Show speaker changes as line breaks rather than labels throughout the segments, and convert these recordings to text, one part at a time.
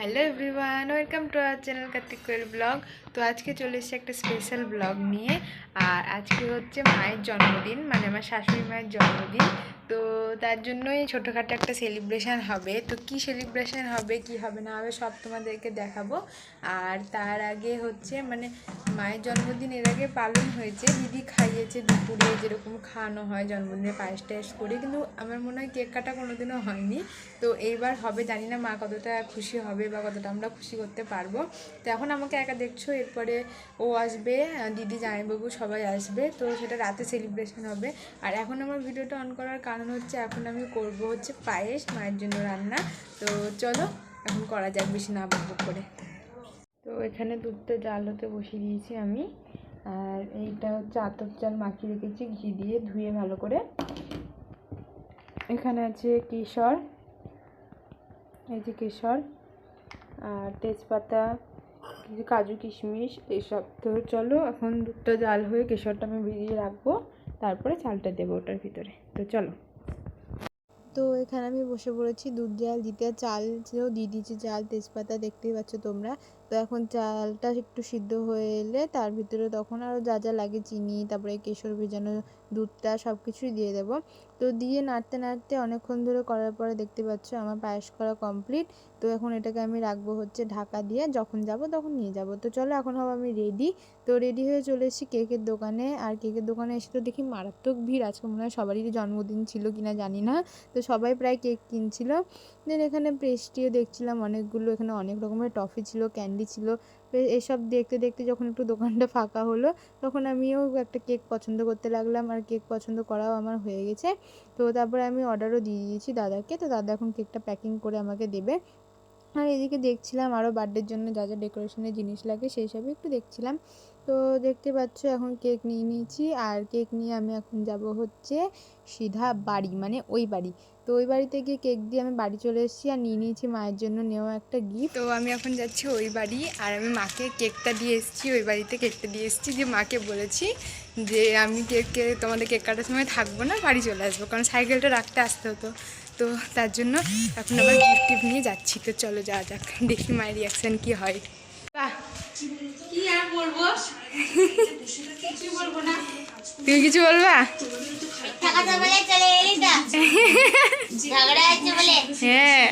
Hello everyone welcome to our channel Kartik Koel blog তো আজকে চলে এসেছি একটা স্পেশাল ব্লগ নিয়ে। আর আজকে হচ্ছে মায়ের জন্মদিন মানে আমার শাশুড়ি মায়ের জন্মদিন। তো তার জন্যই ছোটোখাটো একটা সেলিব্রেশান হবে। তো কি সেলিব্রেশান হবে, কি হবে না হবে সব তোমাদেরকে দেখাবো। আর তার আগে হচ্ছে মানে মায়ের জন্মদিন এর আগে পালন হয়েছে। দিদি খাইয়েছে দুপুরে যেরকম খাওয়ানো হয় জন্মদিনে পায়েস টায়েস করে। কিন্তু আমার মনে হয় কেক কাটা কোনোদিনও হয়নি। তো এইবার হবে, জানি না মা কতটা খুশি হবে বা কতটা আমরা খুশি করতে পারব। তো এখন আমাকে একা দেখছ, এরপরে ও আসবে, দিদি, জামাইবাবু সবাই আসবে। তো সেটা রাতে সেলিব্রেশন হবে। আর এখন আমার ভিডিওটা অন করার কারণ হচ্ছে, এখন আমি করব হচ্ছে পায়েস, মায়ের জন্য রান্না। তো চলো, এখন করা যাক বেশি না বকবক করে। তো এখানে দুধটা জাল হতে বসিয়ে দিয়েছি আমি। আর এইটা হচ্ছে আতপ চাল মাখিয়ে রেখেছি, ঘি দিয়ে ধুয়ে ভালো করে। এখানে আছে কেশর, এই যে কেশর, আর তেজপাতা, কিছু কাজু কিশমিশ এইসব তো চলো, এখন দুধটা জাল হয়ে কেশরটা আমি ভিজিয়ে রাখব, তারপরে চালটা দেবো ওটার ভিতরে। তো চলো। তো এখানে আমি বসে পড়েছি, দুধ জাল দিতে। চাল ছিল, দিয়ে দিয়েছি চাল, তেজপাতা, দেখতেই পাচ্ছ তোমরা। তো এখন চালটা একটু সিদ্ধ হয়ে এলে তার ভিতরে তখন আরও যা যা লাগে চিনি, তারপরে কেশর ভেজানো দুধটা সব কিছুই দিয়ে দেবো। তো দিয়ে নাড়তে নাড়তে অনেকক্ষণ ধরে করার পরে দেখতে পাচ্ছ আমার পায়েস করা কমপ্লিট তো এখন এটাকে আমি রাখব হচ্ছে ঢাকা দিয়ে, যখন যাব তখন নিয়ে যাব। তো চলো এখন হব আমি রেডি তো রেডি হয়ে চলে এসেছি কেকের দোকানে। আর কেকের দোকানে এসে তো দেখি মারাত্মক ভিড়। আজকে মনে হয় সবারই জন্মদিন ছিল কিনা জানি না। তো সবাই প্রায় কেক কিনছিল। দেন এখানে পেস্ট্রিও দেখছিলাম, অনেকগুলো, এখানে অনেক রকমের টফি ছিল, ক্যান্ডি ছিল। এসব দেখতে দেখতে যখন একটু দোকানটা ফাঁকা হলো, তখন আমিও একটা কেক পছন্দ করতে লাগলাম আর কেক পছন্দ করাও আমার হয়ে গেছে। তো তারপরে আমি অর্ডারও দিয়ে দিয়েছি দাদাকে। তো দাদা এখন কেকটা প্যাকিং করে আমাকে দেবে। আর এদিকে দেখছিলাম আরও বার্থডের জন্য যা যা ডেকোরেশনের জিনিস লাগে সেই সবই একটু দেখছিলাম। তো দেখতে পাচ্ছ এখন কেক নিয়ে নিয়েছি আর কেক নিয়ে আমি এখন যাব হচ্ছে সিধা বাড়ি মানে ওই বাড়ি। তো ওই বাড়িতে গিয়ে কেক দিয়ে আমি বাড়ি চলে এসেছি আর নিয়ে নিয়েছি মায়ের জন্য নেওয়া একটা গিফট তো আমি এখন যাচ্ছি ওই বাড়ি আর আমি মাকে কেকটা দিয়ে এসেছি, ওই বাড়িতে কেকটা দিয়ে এসেছি দিয়ে মাকে বলেছি যে আমি কেককে তোমাদের কেক কাটার সময় থাকব না, বাড়ি চলে আসব। কারণ সাইকেলটা রাখতে আসতে হতো। তো তার জন্য এখন আবার গিফট টিফট নিয়ে যাচ্ছি। তো চলো যাওয়া যাক দেখি মায়ের রিয়াকশান কি হয়। বাহ
কি আর বলব? বলব? না
তুমি কিছু বলবা হ্যাঁ।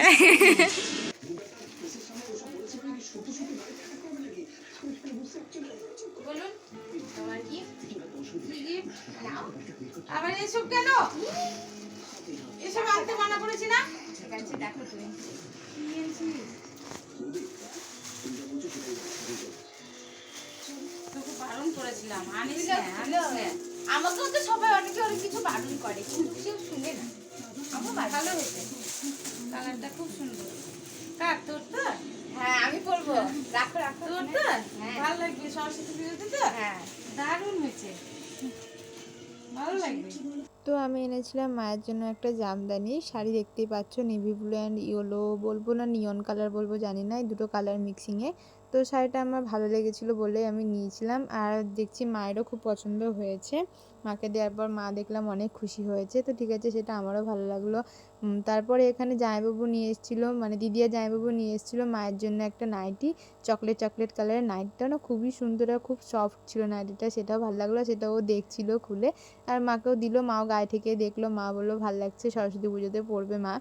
আবার এসব কেন? এসব আনতে মানা করেছি না? ঠিক আছে দেখো তুমি। তোকে বারণ করেছিলাম আনিস
আমাকেও তো সবাই অনেকে অনেক কিছু বারণ করে কিন্তু কেউ শুনে না।
আমার ভালো হয়েছে। কালারটা খুব সুন্দর। কার তোর তো?
হ্যাঁ আমি পড়ব রাখো রাখো
তোর তো?
হ্যাঁ।
ভালো লাগবে সরস্বতী পুজোতে তো?
হ্যাঁ।
দারুণ হয়েছে। ভালো লাগবে।
তো আমি এনেছিলাম মায়ের জন্য একটা জামদানি। শাড়ি দেখতেই পাচ্ছ নেভি ব্লু অ্যান্ড ইয়েলো বলব না নিয়ন কালার বলব, জানি না, এই দুটো কালার মিক্সিংয়ে তো শাড়িটা আমার ভালো লেগেছিলো বলেই আমি নিয়েছিলাম। আর দেখছি মায়েরও খুব পছন্দ হয়েছে। মাকে দেওয়ার পর মা দেখলাম অনেক খুশি হয়েছে। তো ঠিক আছে, সেটা আমারও ভালো লাগল। তারপরে এখানে জামাইবাবু নিয়ে এসেছিল মানে দিদি আর জামাইবাবু নিয়ে এসেছিল মায়ের জন্য একটা নাইটি। চকলেট চকলেট কালারের নাইটিটা না খুবই সুন্দর আর খুব সফট ছিল নাইটিটা, সেটাও ভালো লাগল, সেটাও দেখছিল খুলে। আর মাকেও দিল, মাও গায়ে থেকে দেখল, মা বলল, ভালো লাগছে, সরস্বতী পুজোতে পড়বে মা।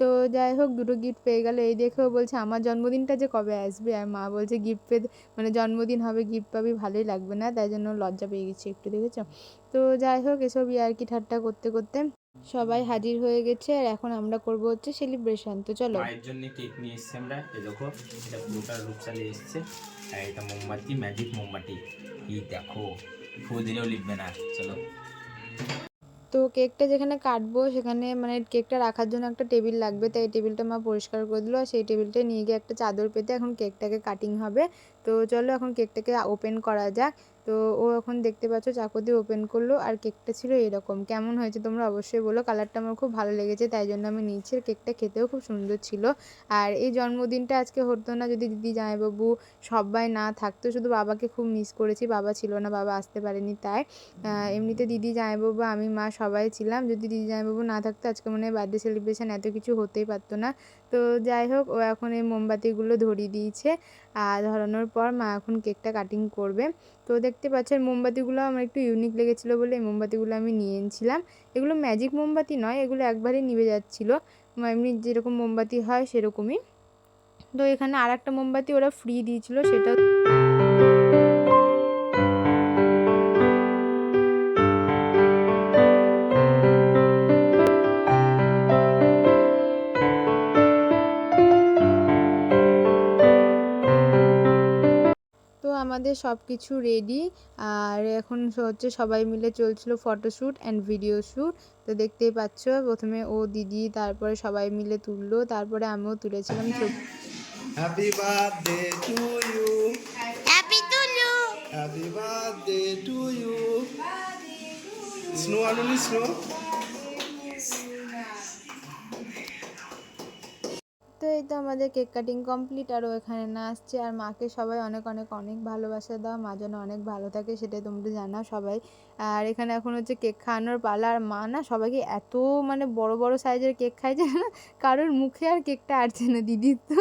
তো যাই হোক, দুটো গিফট পেয়ে গেল। এই দেখেও বলছে, আমার জন্মদিনটা যে কবে আসবে? আর মা বলছে গিফট পেয়ে মানে জন্মদিন হবে গিফট পাবি, ভালোই লাগবে না, তাই জন্য লজ্জা পেয়ে গেছি একটু, দেখেছ? তো যাই হোক, এসব ইয়ার্কি ঠাট্টা করতে করতে সবাই হাজির হয়ে গেছে, আর এখন আমরা করব হচ্ছে সেলিব্রেশন তো চলো।
মায়ের জন্য কেক নিয়ে এসছি আমরা, এই দেখো, এটা পুরোটা রূপসালে এসছে। আর এটা মোমবাতি ম্যাজিক মোমবাতি। এই দেখো ফু দিলেও লিখবে না, চলো।
তো কেকটা যেখানে কাটবো সেখানে মানে কেকটা রাখার জন্য একটা টেবিল লাগবে। তাই টেবিলটা মা পরিষ্কার করে দিল আর সেই টেবিলটা নিয়ে গিয়ে একটা চাদর পেতে এখন কেকটাকে কাটিং হবে। তো চলো এখন কেকটাকে ওপেন করা যাক। তো ও এখন দেখতে পাচ্ছ চাকু দিয়ে ওপেন করল আর কেকটা ছিল এরকম। কেমন হয়েছে তোমরা অবশ্যই বলো। কালারটা আমার খুব ভালো লেগেছে, তাই জন্য আমি নিয়েছি কেকটা খেতেও খুব সুন্দর ছিল। আর এই জন্মদিনটা আজকে হতো না, যদি দিদি জামাইবাবু সবাই না থাকতো, শুধু বাবাকে খুব মিস করেছি। বাবা ছিল না, বাবা আসতে পারেনি তাই। এমনিতে দিদি জামাইবাবু, আমি, মা সবাই ছিলাম। যদি দিদি জামাইবাবু না থাকতো, আজকে মনে হয় বার্থডে সেলিব্রেশন এত কিছু হতেই পারতো না। তো যাই হোক, ও এখন এই মোমবাতিগুলো ধরিয়ে দিয়েছে। আর ধরানোর পর মা এখন কেকটা কাটিং করবে। তো দেখতে পাচ্ছেন, মোমবাতিগুলো আমার একটু ইউনিক লেগেছিলো বলে এই মোমবাতিগুলো আমি নিয়ে এনেছিলাম। এগুলো ম্যাজিক মোমবাতি নয়, এগুলো একবারে নিভে যাচ্ছিল। এমনি যেরকম মোমবাতি হয় সেরকমই। তো এখানে আর একটা মোমবাতি ওরা ফ্রি দিয়েছিলো সেটা আমাদের সব কিছু রেডি আর এখন হচ্ছে সবাই মিলে চলছিল ফটোশ্যুট অ্যান্ড ভিডিও শ্যুট তো দেখতেই পাচ্ছ প্রথমে ও দিদি তারপরে সবাই মিলে তুললো তারপরে আমিও তুলেছিলাম ছবি
Happy birthday to you.
Happy Tulu
Happy birthday to you. Snow আনুনি snow.
তো আমাদের কেক কাটিং কমপ্লিট আর ও এখানে না আসছে। আর মাকে সবাই অনেক অনেক অনেক ভালোবাসা দাও। মা যেন অনেক ভালো থাকে সেটাই তোমরা জানাও সবাই। আর এখানে এখন হচ্ছে কেক খাওয়ানোর পালা। আর মা না সবাইকে এত মানে বড় বড় সাইজের কেক খাইছে না কারোর মুখে আর কেকটা আটছে না দিদির তো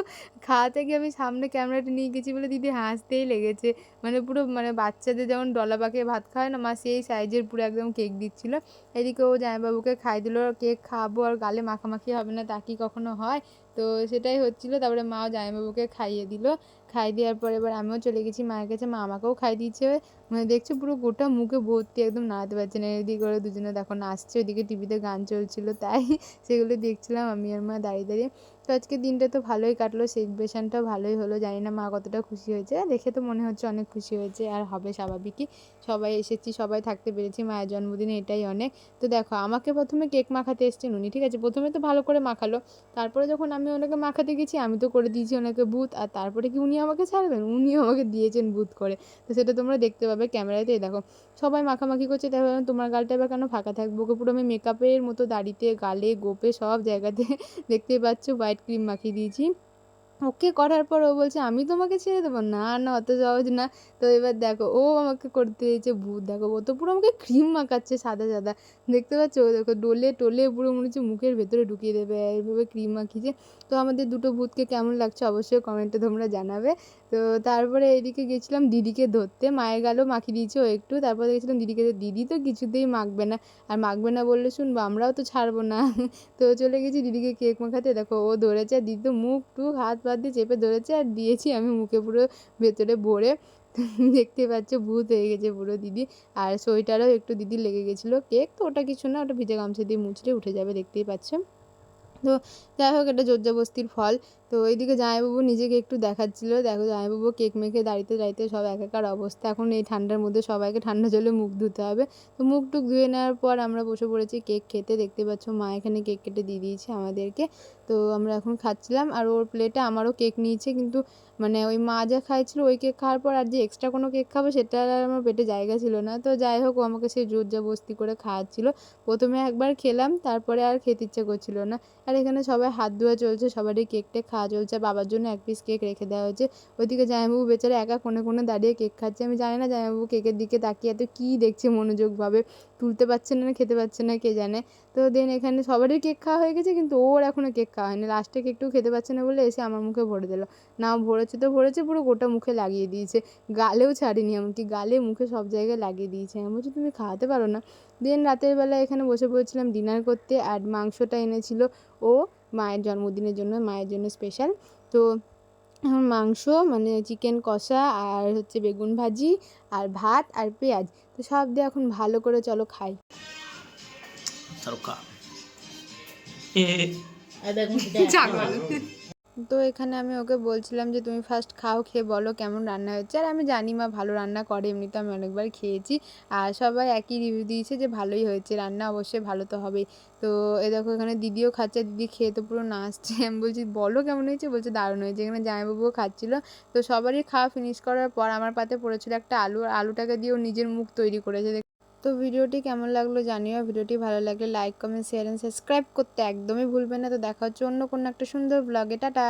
খাওয়াতে গিয়ে আমি সামনে ক্যামেরাটা নিয়ে গেছি বলে দিদি হাসতেই লেগেছে। মানে পুরো মানে বাচ্চাদের যেমন ডলা পাকিয়ে ভাত খায় না, মা সেই সাইজের পুরো একদম কেক দিচ্ছিল। এদিকে ও জামাইবাবুকে খাই দিল, কেক খাব আর গালে মাখামাখি হবে না তা কি কখনো হয়? তো সেটাই হচ্ছিল তারপরে মাও জামাইবাবুকে খাইয়ে দিল। খাই দেওয়ার পরে এবার আমিও চলে গেছি মায়ের কাছে। মা আমাকেও খাই দিয়েছে মানে দেখছ পুরো গোটা মুখে ভর্তি, একদম নাড়াতে পারছে না। এদিকে করে দুজনে দেখো নাচছে, ওদিকে টিভিতে গান চলছিল, তাই সেগুলো দেখছিলাম আমি আর মা দাঁড়িয়ে দাঁড়িয়ে। তো আজকে দিনটা তো ভালোই কাটলো, সেলিব্রেশনটাও ভালোই হলো। জানি না মা কতটা খুশি হয়েছে। দেখে তো মনে হচ্ছে অনেক খুশি হয়েছে আর হবে স্বাভাবিকই। সবাই এসেছি, সবাই থাকতে পেরেছি। মায়ের জন্মদিনে এটাই অনেক। তো দেখো, আমাকে প্রথমে কেক মাখাতে এসছেন উনি ঠিক আছে? প্রথমে তো ভালো করে মাখালো। তারপরে যখন আমি ওনাকে মাখাতে গেছি, আমি তো করে দিয়েছি ওনাকে ভূত। আর তারপরে কি উনি আমাকে ছাড়বেন? উনিও আমাকে দিয়েছেন বুধ করে। তো সেটা তোমরা দেখতে পাবে ক্যামেরাতেই। দেখো, সবাই মাখামাখি করছে। তাই তোমার গালটা এবার কেন ফাঁকা থাকব? ওকে পুরো আমি মেকআপের মতো দাড়িতে, গালে, গোপে সব জায়গাতে দেখতে পাচ্ছ হোয়াইট ক্রিম মাখিয়ে দিয়েছি। ওকে করার পর ও বলছে, আমি তোমাকে ছেড়ে দেবো? না না, অত সহজ না। তো এবার দেখো, ও আমাকে করতে দিয়েছে ভূত। দেখো, ও তো পুরো আমাকে ক্রিম মাখাচ্ছে সাদা সাদা। দেখতে পাচ্ছ? ও দেখো, ডোলে, টোলে পুরো মনে হচ্ছে মুখের ভেতরে ঢুকিয়ে দেবে। এইভাবে ক্রিম মাখিয়েছে। তো আমাদের দুটো ভূতকে কেমন লাগছে অবশ্যই কমেন্টে তোমরা জানাবে। তো তারপরে এদিকে গেছিলাম দিদিকে ধরতে, মায়ের গালও মাখিয়ে দিয়েছে ও একটু। তারপরে দেখছিলাম দিদিকে দিদি তো কিছুতেই মাখবে না। আর মাখবে না বললে শুনব, আমরাও তো ছাড়বো না। তো চলে গেছি দিদিকে কেক মাখাতে। দেখো ও ধরেছে, আর দিদি তো মুখ টুক হাত পা দিয়ে চেপে ধরেছে, আর দিয়েছি আমি মুখে পুরো ভেতরে ভরে। দেখতে পাচ্ছ ভূত হয়ে গেছে পুরো দিদি। আর সোয়েটারও একটু দিদি লেগে গেছিল কেক। তো ওটা কিছু না, ওটা ভিজে গামছা দিয়ে মুছলে উঠে যাবে, দেখতেই পাচ্ছ। তো যাই হোক, এটা জোরজাবস্তির ফল। তো ওইদিকে জামাইবাবু নিজেকে একটু দেখাচ্ছিল। দেখো জামাইবাবু কেক মেখে দাঁড়িয়ে দাঁড়িয়ে সব একাকার অবস্থা। এখন এই ঠান্ডার মধ্যে সবাইকে ঠান্ডা জলে মুখ ধুতে হবে। তো মুখ টুক ধুয়ে নেওয়ার পর আমরা বসে পড়েছি কেক খেতে। দেখতে পাচ্ছ মা এখানে কেক কেটে দিয়ে দিয়েছে আমাদেরকে। তো আমরা এখন খাচ্ছিলাম আর ওর প্লেটে আমারও কেক নিয়েছে। কিন্তু মানে ওই মা যা খাইছিল ওই কেক খাওয়ার পর আর যে এক্সট্রা কোনো কেক খাব সেটা আর আমার পেটে জায়গা ছিল না। তো যাই হোক, ও আমাকে সেই জোর জবস্তি করে খাওয়াচ্ছিল। প্রথমে একবার খেলাম, তারপরে আর খেতে ইচ্ছে করছিল না। আর এখানে সবাই হাত ধোয়া চলছে, সবারই কেক টেক খাওয়া চলছে বাবার জন্য এক পিস কেক রেখে দেওয়া হয়েছে। ওইদিকে জামাইবাবু বেচারা একা কোণে কোণে দাঁড়িয়ে কেক খাচ্ছে। আমি জানি না জামাইবাবু কেকের দিকে তাকিয়ে এত কী দেখছে মনোযোগভাবে। তুলতে পারছে না, খেতে পারছে না, কে জানে। তো দেন এখানে সবারই কেক খাওয়া হয়ে গেছে, কিন্তু ওর এখনও কেক খাওয়া হয়নি। লাস্টে কেকটুকু খেতে পারছে না বলে এসে আমার মুখে ভরে দিল। না ভরেছে তো ভরেছে, পুরো গোটা মুখে লাগিয়ে দিয়েছে। গালেও ছাড়েনি এমনকি, গালে মুখে সব জায়গায় লাগিয়ে দিয়েছে। আমি বলছি, তুমি খাওয়াতে পারো না। দেন রাতের বেলা এখানে বসে পড়েছিলাম ডিনার করতে, আর মাংসটা এনেছিল ও মায়ের জন্মদিনের জন্য মায়ের জন্য স্পেশাল তো মাংস মানে চিকেন কষা আর হচ্ছে বেগুন ভাজি আর ভাত আর পেঁয়াজ। তো সব দিয়ে এখন ভালো করে চলো খাই।
শাহরুখ খান।
তো এখানে আমি ওকে বলছিলাম যে, তুমি ফার্স্ট খাও, খেয়ে বলো কেমন রান্না হচ্ছে আর আমি জানি মা ভালো রান্না করে, এমনিতে আমি অনেকবার খেয়েছি। আর সবাই একই রিভিউ দিয়েছে যে, ভালোই হয়েছে, রান্না অবশ্যই ভালো তো হবেই। তো এ দেখো এখানে দিদিও খাচ্ছে, দিদি খেয়ে তো পুরো নাচছে। আমি বলছি, বলো কেমন হয়েছে? বলছে, দারুণ হয়েছে। এখানে জামাইবাবুও খাচ্ছিলো। তো সবারই খাওয়া ফিনিশ করার পর আমার পাতে পড়েছিল একটা আলু। আলুটাকে দিয়েও নিজের মুখ তৈরি করেছে। তো ভিডিওটি কেমন লাগল জানিও। ভিডিওটি ভালো লাগলে like comment share and subscribe করতে একদমই ভুলবেন না। তো দেখা হচ্ছে অন্য কোনো একটা সুন্দর ব্লগে টাটা!